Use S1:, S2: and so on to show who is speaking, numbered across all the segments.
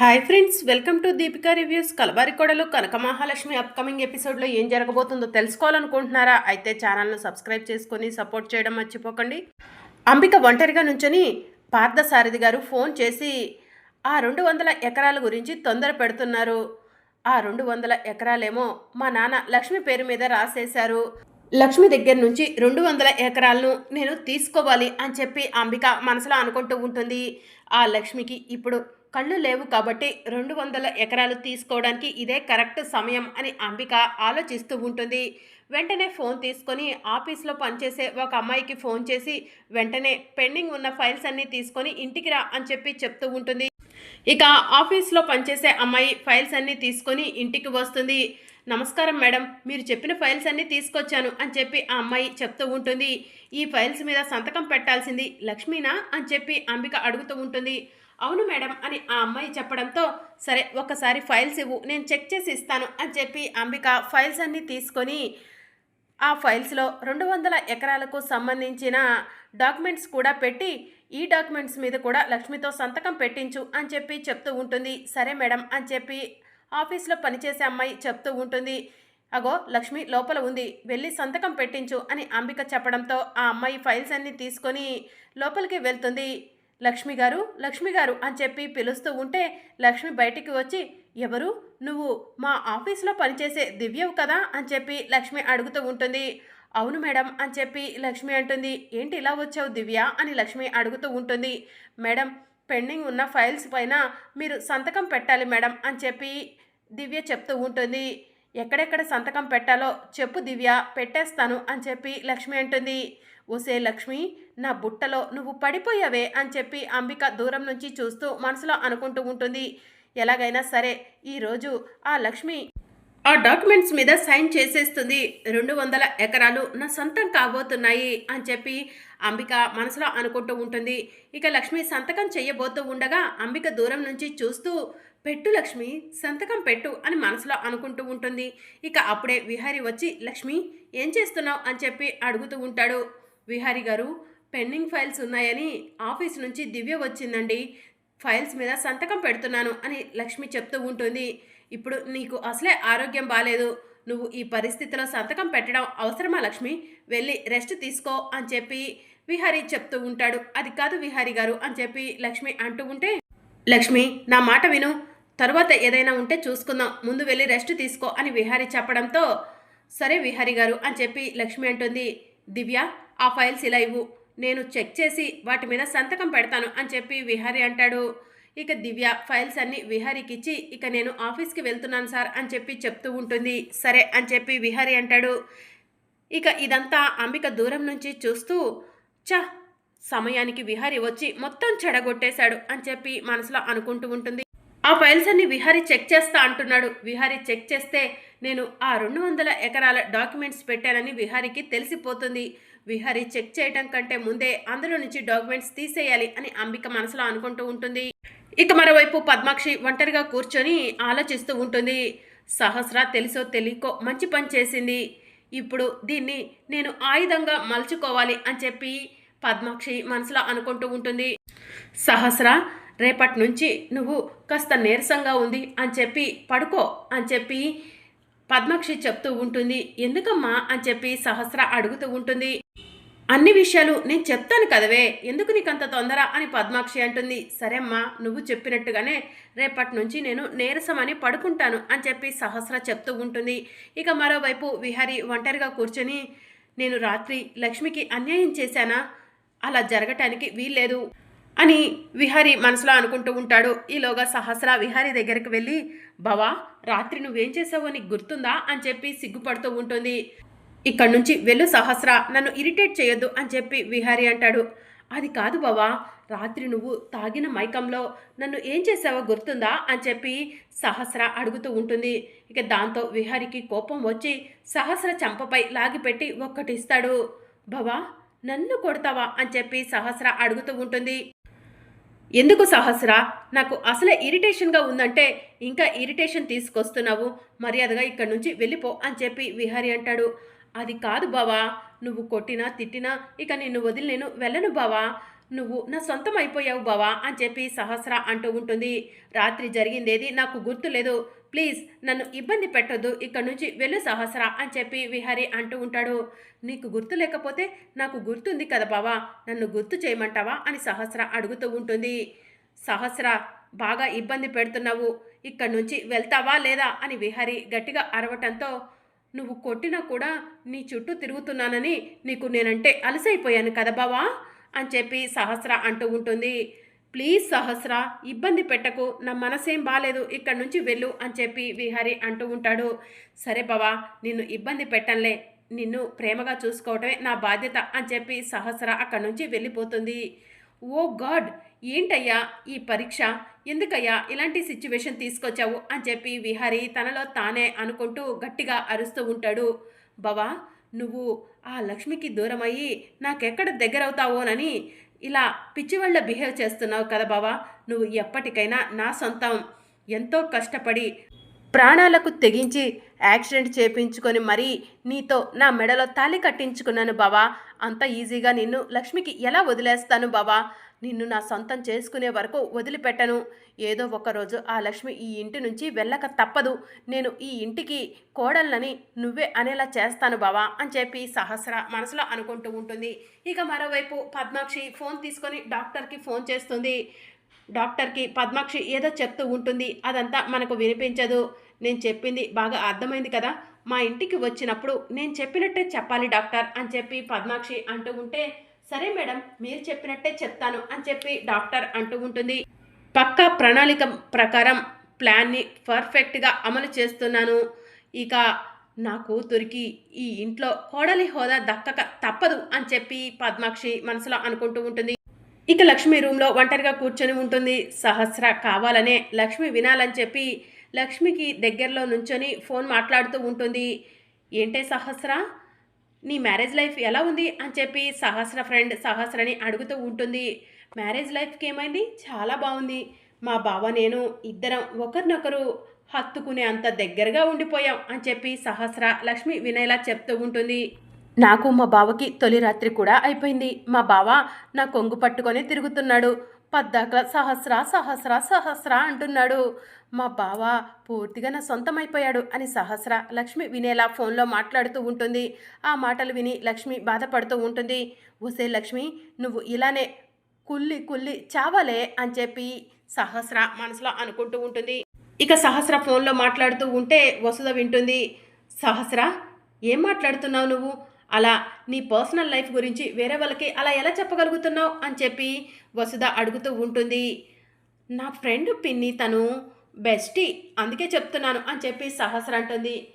S1: Hi friends welcome to Deepika reviews. Kalavarikodalu Kanaka Mahalakshmi upcoming ఎపిసోడ్లో ఏం జరగబోతుందో తెలుసుకోవాలనుకుంటున్నారా? అయితే ఛానల్ను సబ్స్క్రైబ్ చేసుకొని సపోర్ట్ చేయడం మర్చిపోకండి. అంబిక ఒంటరిగా నుంచొని పార్థసారథి గారు ఫోన్ చేసి ఆ రెండు వందల ఎకరాల గురించి తొందర పెడుతున్నారు. ఆ రెండు వందల ఎకరాలేమో మా నాన్న లక్ష్మి పేరు మీద రాసేశారు. లక్ష్మి దగ్గర నుంచి రెండు వందల ఎకరాలను నేను తీసుకోవాలి అని చెప్పి అంబిక మనసులో అనుకుంటూ ఉంటుంది. ఆ లక్ష్మికి ఇప్పుడు కళ్ళు లేవు కాబట్టి రెండు వందల ఎకరాలు తీసుకోవడానికి ఇదే కరెక్ట్ సమయం అని అంబిక ఆలోచిస్తూ ఉంటుంది. వెంటనే ఫోన్ తీసుకొని ఆఫీస్లో పనిచేసే ఒక అమ్మాయికి ఫోన్ చేసి వెంటనే పెండింగ్ ఉన్న ఫైల్స్ అన్నీ తీసుకొని ఇంటికి రా అని చెప్పి చెప్తూ ఉంటుంది. ఇక ఆఫీస్లో పనిచేసే అమ్మాయి ఫైల్స్ అన్నీ తీసుకొని ఇంటికి వస్తుంది. నమస్కారం మేడం మీరు చెప్పిన ఫైల్స్ అన్నీ తీసుకొచ్చాను అని చెప్పి ఆ అమ్మాయి చెప్తూ ఉంటుంది. ఈ ఫైల్స్ మీద సంతకం పెట్టాల్సింది లక్ష్మీనా అని చెప్పి అంబిక అడుగుతూ ఉంటుంది. అవును మేడం అని ఆ అమ్మాయి చెప్పడంతో సరే ఒకసారి ఫైల్స్ ఇవ్వు నేను చెక్ చేసి ఇస్తాను అని చెప్పి అంబిక ఫైల్స్ అన్నీ తీసుకొని ఆ ఫైల్స్లో రెండు వందల ఎకరాలకు సంబంధించిన డాక్యుమెంట్స్ కూడా పెట్టి ఈ డాక్యుమెంట్స్ మీద కూడా లక్ష్మితో సంతకం పెట్టించు అని చెప్పి చెప్తూ ఉంటుంది. సరే మేడం అని చెప్పి ఆఫీస్లో పనిచేసే అమ్మాయి చెప్తూ ఉంటుంది. అగో లక్ష్మి లోపల ఉంది వెళ్ళి సంతకం పెట్టించు అని అంబిక చెప్పడంతో ఆ అమ్మాయి ఫైల్స్ అన్నీ తీసుకొని లోపలికి వెళ్తుంది. లక్ష్మి గారు లక్ష్మి గారు అని చెప్పి పిలుస్తూ ఉంటే లక్ష్మి బయటికి వచ్చి ఎవరు? నువ్వు మా ఆఫీస్లో పనిచేసే దివ్యవు కదా అని చెప్పి లక్ష్మి అడుగుతూ ఉంటుంది. అవును మేడం అని చెప్పి లక్ష్మి అంటుంది. ఏంటి ఇలా వచ్చావు దివ్య అని లక్ష్మి అడుగుతూ ఉంటుంది. మేడం పెండింగ్ ఉన్న ఫైల్స్ పైన మీరు సంతకం పెట్టాలి మేడం అని చెప్పి దివ్య చెప్తూ ఉంటుంది. ఎక్కడెక్కడ సంతకం పెట్టాలో చెప్పు దివ్య పెట్టేస్తాను అని చెప్పి లక్ష్మి అంటుంది. ఓసే లక్ష్మి నా బుట్టలో నువ్వు పడిపోయావే అని చెప్పి అంబిక దూరం నుంచి చూస్తూ మనసులో అనుకుంటూ ఉంటుంది. ఎలాగైనా సరే ఈరోజు ఆ లక్ష్మి ఆ డాక్యుమెంట్స్ మీద సైన్ చేసేస్తుంది. రెండు వందల ఎకరాలు నా సొంతం కాబోతున్నాయి అని చెప్పి అంబిక మనసులో అనుకుంటూ ఉంటుంది. ఇక లక్ష్మి సంతకం చెయ్యబోతూ ఉండగా అంబిక దూరం నుంచి చూస్తూ పెట్టు లక్ష్మి సంతకం పెట్టు అని మనసులో అనుకుంటూ ఉంటుంది. ఇక అప్పుడే విహారి వచ్చి లక్ష్మి ఏం చేస్తున్నావు? అని చెప్పి అడుగుతూ ఉంటాడు. విహారి గారు పెండింగ్ ఫైల్స్ ఉన్నాయని ఆఫీస్ నుంచి దివ్య వచ్చిందండి. ఫైల్స్ మీద సంతకం పెడుతున్నాను అని లక్ష్మి చెప్తూ ఉంటుంది. ఇప్పుడు నీకు అసలే ఆరోగ్యం బాగాలేదు నువ్వు ఈ పరిస్థితిలో సంతకం పెట్టడం అవసరమా లక్ష్మి? వెళ్ళి రెస్ట్ తీసుకో అని చెప్పి విహారీ చెప్తూ ఉంటాడు. అది కాదు విహారీ గారు అని చెప్పి లక్ష్మి అంటూ ఉంటే లక్ష్మి నా మాట విను. తర్వాత ఏదైనా ఉంటే చూసుకుందాం. ముందు వెళ్ళి రెస్ట్ తీసుకో అని విహారీ చెప్పడంతో సరే విహారీ గారు అని చెప్పి లక్ష్మి అంటుంది. దివ్య ఆ ఫైల్స్ ఇలా ఇవ్వు. నేను చెక్ చేసి వాటి మీద సంతకం పెడతాను అని చెప్పి విహారీ అంటాడు. ఇక దివ్య ఫైల్స్ అన్ని విహారీకి ఇచ్చి ఇక నేను ఆఫీస్కి వెళ్తున్నాను సార్ అని చెప్పి చెప్తూ ఉంటుంది. సరే అని చెప్పి విహారీ అంటాడు. ఇక ఇదంతా అంబిక దూరం నుంచి చూస్తూ చ సమయానికి విహారీ వచ్చి మొత్తం చెడగొట్టేశాడు అని చెప్పి మనసులో అనుకుంటూ ఉంటుంది. ఆ ఫైల్స్ అన్ని విహారీ చెక్ చేస్తా అంటున్నాడు. విహారీ చెక్ చేస్తే నేను ఆ రెండు వందల ఎకరాల డాక్యుమెంట్స్ పెట్టానని విహారీకి తెలిసిపోతుంది. విహారీ చెక్ చేయటం కంటే ముందే అందులో నుంచి డాక్యుమెంట్స్ తీసేయాలి అని అంబిక మనసులో అనుకుంటూ ఉంటుంది. ఇక మరోవైపు పద్మాక్షి ఒంటరిగా కూర్చొని ఆలోచిస్తూ ఉంటుంది. సహస్ర తెలుసో తెలియకో మంచి పని చేసింది. ఇప్పుడు దీన్ని నేను ఆయుధంగా మలుచుకోవాలి అని చెప్పి పద్మాక్షి మనసులో అనుకుంటూ ఉంటుంది. సహస్ర రేపటి నుంచి నువ్వు కాస్త నీరసంగా ఉంది అని చెప్పి పడుకో అని చెప్పి పద్మాక్షి చెప్తూ ఉంటుంది ఎందుకమ్మా? అని చెప్పి సహస్ర అడుగుతూ ఉంటుంది. అన్ని విషయాలు నేను చెప్తాను కదవే ఎందుకు నీకు అంత తొందర? అని పద్మాక్షి అంటుంది. సరేమ్మా నువ్వు చెప్పినట్టుగానే రేపటి నుంచి నేను నీరసమని పడుకుంటాను అని చెప్పి సహస్ర చెప్తూ ఉంటుంది. ఇక మరోవైపు విహారి ఒంటరిగా కూర్చొని నేను రాత్రి లక్ష్మికి అన్యాయం చేశానా? అలా జరగటానికి వీల్లేదు. అని విహారి మనసులో అనుకుంటూ ఉంటాడు. ఈలోగా సహస్ర విహారి దగ్గరికి వెళ్ళి బావా రాత్రి నువ్వేం చేసావో నీకు గుర్తుందా? అని చెప్పి సిగ్గుపడుతూ ఉంటుంది. ఇక్కడి నుంచి వెళ్ళు సహస్ర నన్ను ఇరిటేట్ చేయొద్దు అని చెప్పి విహారి అంటాడు. అది కాదు బావా రాత్రి నువ్వు తాగిన మైకంలో నన్ను ఏం చేసావో గుర్తుందా? అని చెప్పి సహస్ర అడుగుతూ ఉంటుంది. ఇక దాంతో విహారికి కోపం వచ్చి సహస్ర చంపపై లాగిపెట్టి ఒక్కటిస్తాడు బావా నన్ను కొడతావా? అని చెప్పి సహస్ర అడుగుతూ ఉంటుంది. ఎందుకు సహస్రా? నాకు అసలే ఇరిటేషన్గా ఉందంటే ఇంకా ఇరిటేషన్ తీసుకొస్తున్నావు మర్యాదగా ఇక్కడి నుంచి వెళ్ళిపో అని చెప్పి విహారి అంటాడు. అది కాదు బావా నువ్వు కొట్టినా తిట్టినా ఇక నిన్ను వదిలి నేను వెళ్ళను బావా. నువ్వు నా సొంతం అయిపోయావు బావా అని చెప్పి సహస్ర అంటూ ఉంటుంది. రాత్రి జరిగిందేది నాకు గుర్తు లేదు ప్లీజ్ నన్ను ఇబ్బంది పెట్టొద్దు ఇక్కడి నుంచి వెళ్ళు సహస్ర అని చెప్పి విహారి అంటూ ఉంటాడు. నీకు గుర్తు లేకపోతే నాకు గుర్తుంది కదా బావా నన్ను గుర్తు చేయమంటావా అని సహస్ర అడుగుతూ ఉంటుంది. సహస్ర బాగా ఇబ్బంది పెడుతున్నావు ఇక్కడి నుంచి వెళ్తావా లేదా అని విహారి గట్టిగా అరవటంతో నువ్వు కొట్టినా కూడా నీ చుట్టూ తిరుగుతున్నానని నీకు నేనంటే అలసైపోయాను కదా బావా అని చెప్పి సహస్ర అంటూ ఉంటుంది. ప్లీజ్ సహస్ర ఇబ్బంది పెట్టకు నా మనసేం బాలేదు ఇక్కడి నుంచి వెళ్ళు అని చెప్పి విహారి అంటూ ఉంటాడు. సరే బావా నిన్ను ఇబ్బంది పెట్టంలే నిన్ను ప్రేమగా చూసుకోవటమే నా బాధ్యత అని చెప్పి సహస్ర అక్కడి నుంచి వెళ్ళిపోతుంది. ఓ గాడ్ ఏంటయ్యా ఈ పరీక్ష? ఎందుకయ్యా ఇలాంటి సిచ్యువేషన్ తీసుకొచ్చావు అని చెప్పి విహారి తనలో తానే అనుకుంటూ గట్టిగా అరుస్తూ ఉంటాడు. బావా నువ్వు ఆ లక్ష్మికి దూరమయ్యి నాకెక్కడ దగ్గరవుతావోనని ఇలా పిచ్చివాళ్ళ బిహేవ్ చేస్తున్నావు కదా బావా నువ్వు ఎప్పటికైనా నా సొంతం. ఎంతో కష్టపడి ప్రాణాలకు తెగించి యాక్సిడెంట్ చేపించుకొని మరీ నీతో నా మెడలో తాళి కట్టించుకున్నాను బావా. అంత ఈజీగా నిన్ను లక్ష్మికి ఎలా వదిలేస్తాను బావా? నిన్ను నా సొంతం చేసుకునే వరకు వదిలిపెట్టను. ఏదో ఒకరోజు ఆ లక్ష్మి ఈ ఇంటి నుంచి వెళ్ళక తప్పదు. నేను ఈ ఇంటికి కోడళ్ళని నువ్వే అనేలా చేస్తాను బావా అని చెప్పి సహస్ర మనసులో అనుకుంటూ ఉంటుంది. ఇక మరోవైపు పద్మాక్షి ఫోన్ తీసుకొని డాక్టర్కి ఫోన్ చేస్తుంది. డాక్టర్కి పద్మాక్షి ఏదో చెప్తూ ఉంటుంది. అదంతా మనకు వినిపించదు. నేను చెప్పింది బాగా అర్థమైంది కదా. మా ఇంటికి వచ్చినప్పుడు నేను చెప్పినట్టే చెప్పాలి డాక్టర్ అని చెప్పి పద్మాక్షి అంటూ ఉంటే సరే మేడం మీరు చెప్పినట్టే చెప్తాను అని చెప్పి డాక్టర్ అంటూ ఉంటుంది. పక్కా ప్రణాళిక ప్రకారం ప్లాన్ని పర్ఫెక్ట్గా అమలు చేస్తున్నాను. ఇక నా కూతురికి ఈ ఇంట్లో కోడలి హోదా దక్కక తప్పదు అని చెప్పి పద్మాక్షి మనసులో అనుకుంటూ ఉంటుంది. ఇక లక్ష్మి రూమ్లో ఒంటరిగా కూర్చొని ఉంటుంది. సహస్ర కావాలనే లక్ష్మి వినాలని చెప్పి లక్ష్మికి దగ్గరలో నుంచొని ఫోన్ మాట్లాడుతూ ఉంటుంది. ఏంటే సహస్ర? నీ మ్యారేజ్ లైఫ్ ఎలా ఉంది అని చెప్పి సహస్ర ఫ్రెండ్ సహస్రని అడుగుతూ ఉంటుంది. మ్యారేజ్ లైఫ్కి ఏమైంది? చాలా బాగుంది. మా బావ నేను ఇద్దరం ఒకరినొకరు హత్తుకునే అంత దగ్గరగా ఉండిపోయాం అని చెప్పి సహస్ర లక్ష్మి వినయలా చెప్తూ ఉంటుంది. నాకు మా బావకి తొలి రాత్రి కూడా అయిపోయింది. మా బావ నా కొంగు పట్టుకొని తిరుగుతున్నాడు. పద్దాక సహస్ర సహస్ర సహస్ర అంటున్నాడు. మా బావ పూర్తిగా నా సొంతమైపోయాడు అని సహస్ర లక్ష్మి వినేలా ఫోన్లో మాట్లాడుతూ ఉంటుంది. ఆ మాటలు విని లక్ష్మి బాధపడుతూ ఉంటుంది. ఒసే లక్ష్మి నువ్వు ఇలానే కుల్లి కుల్లి చావలే అని చెప్పి సహస్ర మనసులో అనుకుంటూ ఉంటుంది. ఇక సహస్ర ఫోన్లో మాట్లాడుతూ ఉంటే వసుధ వింటుంది. సహస్ర ఏం మాట్లాడుతున్నావు నువ్వు? అలా నీ పర్సనల్ లైఫ్ గురించి వేరే వాళ్ళకి అలా ఎలా చెప్పగలుగుతున్నావు అని చెప్పి వసుధ అడుగుతూ ఉంటుంది. నా ఫ్రెండ్ పిన్ని తను బెస్టీ అందుకే చెప్తున్నాను అని చెప్పి సహస్ర అంటుంది.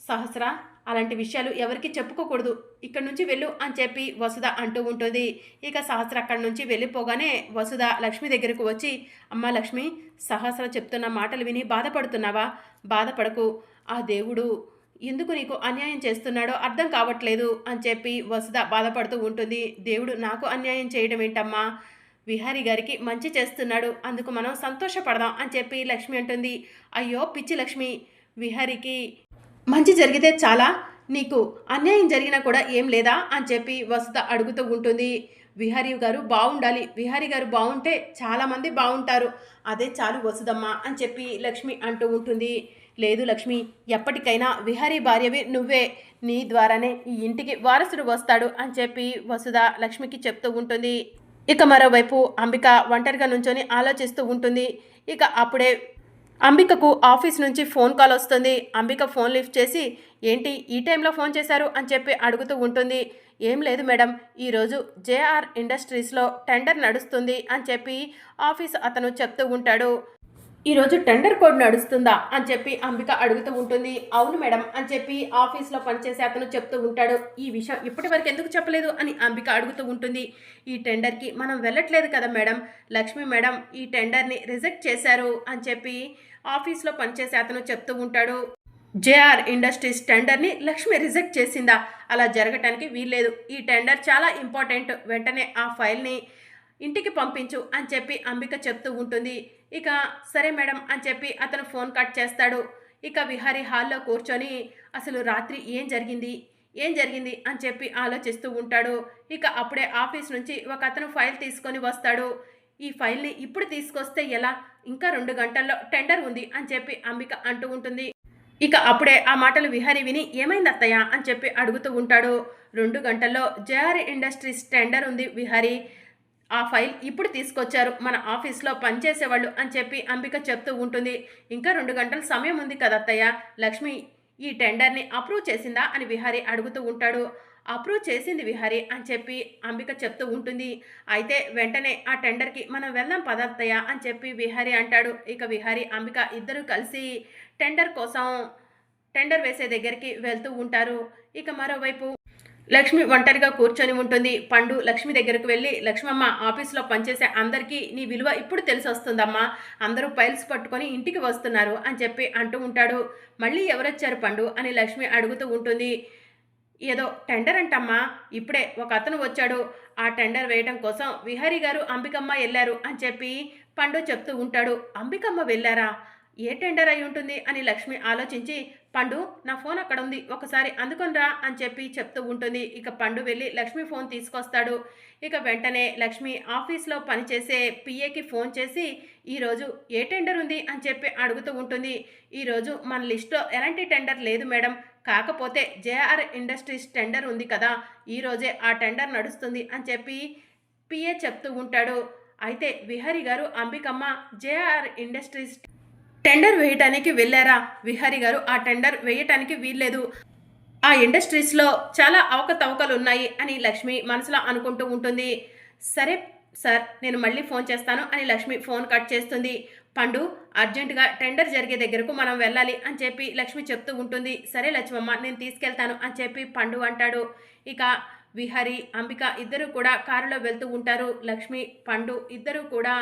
S1: సహస్ర అలాంటి విషయాలు ఎవరికి చెప్పుకోకూడదు. ఇక్కడ నుంచి వెళ్ళు అని చెప్పి వసుధ అంటూ ఉంటుంది. ఇక సహస్ర అక్కడి నుంచి వెళ్ళిపోగానే వసుధ లక్ష్మి దగ్గరకు వచ్చి అమ్మ లక్ష్మి సహస్ర చెప్తున్న మాటలు విని బాధపడుతున్నావా? బాధపడకు. ఆ దేవుడు ఎందుకు నీకు అన్యాయం చేస్తున్నాడో అర్థం కావట్లేదు అని చెప్పి వసుధ బాధపడుతూ ఉంటుంది. దేవుడు నాకు అన్యాయం చేయడం ఏంటమ్మా? విహారీ గారికి మంచి చేస్తున్నాడు. అందుకు మనం సంతోషపడదాం అని చెప్పి లక్ష్మి అంటుంది. అయ్యో పిచ్చి లక్ష్మి. విహారీకి మంచి జరిగితే చాలా. నీకు అన్యాయం జరిగినా కూడా ఏం లేదా అని చెప్పి వసుధ అడుగుతూ ఉంటుంది. విహారీ గారు బాగుండాలి విహారీ గారు బాగుంటే చాలామంది బాగుంటారు అదే చాలు వసుదమ్మ అని చెప్పి లక్ష్మి అంటూ ఉంటుంది. లేదు లక్ష్మి ఎప్పటికైనా విహారీ భార్యవి నువ్వే. నీ ద్వారానే ఈ ఇంటికి వారసుడు వస్తాడు అని చెప్పి వసుధ లక్ష్మికి చెప్తూ ఉంటుంది. ఇక మరోవైపు అంబిక ఒంటరిగా నుంచొని ఆలోచిస్తూ ఉంటుంది. ఇక అప్పుడే అంబికకు ఆఫీస్ నుంచి ఫోన్ కాల్ వస్తుంది. అంబిక ఫోన్ లిఫ్ట్ చేసి ఏంటి ఈ టైంలో ఫోన్ చేశారు? అని చెప్పి అడుగుతూ ఉంటుంది. ఏం లేదు మేడం ఈరోజు జేఆర్ ఇండస్ట్రీస్లో టెండర్ నడుస్తుంది అని చెప్పి ఆఫీస్ అతను చెప్తూ ఉంటాడు. ఈరోజు టెండర్ కోడ్ నడుస్తుందా అని చెప్పి అంబిక అడుగుతూ ఉంటుంది. అవును మేడం అని చెప్పి ఆఫీస్లో పనిచేసే అతను చెప్తూ ఉంటాడు. ఈ విషయం ఇప్పటి వరకు ఎందుకు చెప్పలేదు అని అంబిక అడుగుతూ ఉంటుంది. ఈ టెండర్కి మనం వెళ్ళట్లేదు కదా మేడం. లక్ష్మి మేడం ఈ టెండర్ని రిజెక్ట్ చేశారు అని చెప్పి ఆఫీస్లో పనిచేసే అతను చెప్తూ ఉంటాడు. జేఆర్ ఇండస్ట్రీస్ టెండర్ని లక్ష్మి రిజెక్ట్ చేసిందా? అలా జరగటానికి వీల్లేదు. ఈ టెండర్ చాలా ఇంపార్టెంట్. వెంటనే ఆ ఫైల్ని ఇంటికి పంపించు అని చెప్పి అంబిక చెప్తూ ఉంటుంది. ఇక సరే మేడం అని చెప్పి అతను ఫోన్ కట్ చేస్తాడు. ఇక విహారీ హాల్లో కూర్చొని అసలు రాత్రి ఏం జరిగింది? ఏం జరిగింది? అని చెప్పి ఆలోచిస్తూ ఉంటాడు. ఇక అప్పుడే ఆఫీస్ నుంచి ఒక అతను ఫైల్ తీసుకొని వస్తాడు. ఈ ఫైల్ని ఇప్పుడు తీసుకొస్తే ఎలా? ఇంకా రెండు గంటల్లో టెండర్ ఉంది అని చెప్పి అంబిక అంటూ ఉంటుంది. ఇక అప్పుడే ఆ మాటలు విహారి విని ఏమైంది అత్తయ్య? అని చెప్పి అడుగుతూ ఉంటాడు. రెండు గంటల్లో జేఆర్ ఇండస్ట్రీస్ టెండర్ ఉంది విహరి. ఆ ఫైల్ ఇప్పుడు తీసుకొచ్చారు. మన ఆఫీస్లో పనిచేసేవాళ్ళు అని చెప్పి అంబిక చెప్తూ ఉంటుంది. ఇంకా రెండు గంటల సమయం ఉంది కదత్తయ్య లక్ష్మి ఈ టెండర్ని అప్రూవ్ చేసిందా అని విహారీ అడుగుతూ ఉంటాడు. అప్రూవ్ చేసింది విహారి అని చెప్పి అంబిక చెప్తూ ఉంటుంది. అయితే వెంటనే ఆ టెండర్కి మనం వెళ్దాం పదార్థయ్య అని చెప్పి విహారీ అంటాడు. ఇక విహారీ అంబిక ఇద్దరు కలిసి టెండర్ కోసం టెండర్ వేసే దగ్గరికి వెళ్తూ ఉంటారు. ఇక మరోవైపు లక్ష్మి ఒంటరిగా కూర్చొని ఉంటుంది. పండు లక్ష్మి దగ్గరకు వెళ్ళి లక్ష్మమ్మ ఆఫీస్లో పనిచేసే అందరికీ నీ విలువ ఇప్పుడు తెలిసి వస్తుందమ్మా. అందరూ ఫైల్స్ పట్టుకొని ఇంటికి వస్తున్నారు అని చెప్పి అంటూ ఉంటాడు. మళ్ళీ ఎవరొచ్చారు పండు అని లక్ష్మి అడుగుతూ ఉంటుంది. ఏదో టెండర్ అంటమ్మా. ఇప్పుడే ఒక అతను వచ్చాడు. ఆ టెండర్ వేయడం కోసం విహారీ గారు అంబికమ్మ వెళ్ళారు అని చెప్పి పండు చెప్తూ ఉంటాడు. అంబికమ్మ వెళ్ళారా? ఏ టెండర్ అయి ఉంటుంది అని లక్ష్మి ఆలోచించి పండు నా ఫోన్ అక్కడ ఉంది ఒకసారి అందుకొనిరా అని చెప్పి చెప్తూ ఉంటుంది. ఇక పండు వెళ్ళి లక్ష్మి ఫోన్ తీసుకొస్తాడు. ఇక వెంటనే లక్ష్మి ఆఫీస్లో పనిచేసే పిఏకి ఫోన్ చేసి ఈరోజు ఏ టెండర్ ఉంది? అని చెప్పి అడుగుతూ ఉంటుంది. ఈరోజు మన లిస్ట్లో ఎలాంటి టెండర్ లేదు మేడం. కాకపోతే జేఆర్ ఇండస్ట్రీస్ టెండర్ ఉంది కదా ఈరోజే ఆ టెండర్ నడుస్తుంది అని చెప్పి పిఏ చెప్తూ ఉంటాడు. అయితే విహరి గారు అంబికమ్మ జేఆర్ ఇండస్ట్రీస్ టెండర్ వేయటానికి వెళ్ళారా? విహారి గారు ఆ టెండర్ వేయటానికి వీల్లేదు. ఆ ఇండస్ట్రీస్లో చాలా అవకతవకలు ఉన్నాయి అని లక్ష్మి మనసులో అనుకుంటూ ఉంటుంది. సరే సార్ నేను మళ్ళీ ఫోన్ చేస్తాను అని లక్ష్మి ఫోన్ కట్ చేస్తుంది. పండు అర్జెంటుగా టెండర్ జరిగే దగ్గరకు మనం వెళ్ళాలి అని చెప్పి లక్ష్మి చెప్తూ ఉంటుంది. సరే లక్ష్మమ్మ నేను తీసుకెళ్తాను అని చెప్పి పండు అంటాడు. ఇక విహరి అంబిక ఇద్దరు కూడా కారులో వెళ్తూ ఉంటారు. లక్ష్మి పండు ఇద్దరు కూడా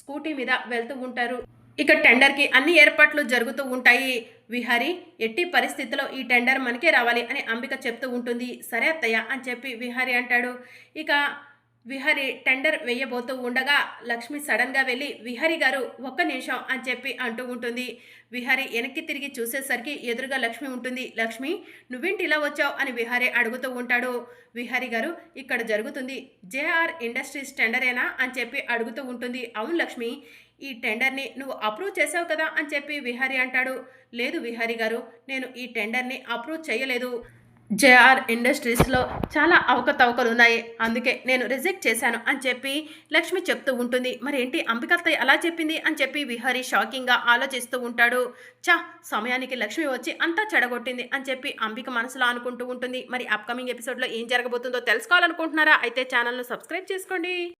S1: స్కూటీ మీద వెళ్తూ ఉంటారు. ఇక టెండర్కి అన్ని ఏర్పాట్లు జరుగుతూ ఉంటాయి. విహారి ఎట్టి పరిస్థితిలో ఈ టెండర్ మనకే రావాలి అని అంబిక చెప్తూ ఉంటుంది. సరే అత్తయ్య అని చెప్పి విహారి అంటాడు. ఇక విహరి టెండర్ వేయబోతూ ఉండగా లక్ష్మి సడన్గా వెళ్ళి విహరి గారు ఒక్క నిమిషం అని చెప్పి అంటూ ఉంటుంది. విహరి వెనక్కి తిరిగి చూసేసరికి ఎదురుగా లక్ష్మి ఉంటుంది. లక్ష్మి నువ్వేంటి ఇలా వచ్చావు? అని విహారి అడుగుతూ ఉంటాడు. విహారి గారు ఇక్కడ జరుగుతుంది జేఆర్ ఇండస్ట్రీస్ టెండరేనా? అని చెప్పి అడుగుతూ ఉంటుంది. అవును లక్ష్మి ఈ టెండర్ని నువ్వు అప్రూవ్ చేసావు కదా అని చెప్పి విహారి అంటాడు. లేదు విహారి గారు నేను ఈ టెండర్ని అప్రూవ్ చేయలేదు. జేఆర్ ఇండస్ట్రీస్లో చాలా అవకతవకలు ఉన్నాయి. అందుకే నేను రిజెక్ట్ చేశాను అని చెప్పి లక్ష్మి చెప్తూ ఉంటుంది. మరి ఏంటి అంబికత్త ఎలా చెప్పింది అని చెప్పి విహారి షాకింగ్గా ఆలోచిస్తూ ఉంటాడు. చా సమయానికి లక్ష్మి వచ్చి అంతా చెడగొట్టింది అని చెప్పి అంబిక మనసులో అనుకుంటూ ఉంటుంది. మరి అప్కమింగ్ ఎపిసోడ్లో ఏం జరగబోతుందో తెలుసుకోవాలనుకుంటున్నారా? అయితే ఛానల్ను సబ్స్క్రైబ్ చేసుకోండి.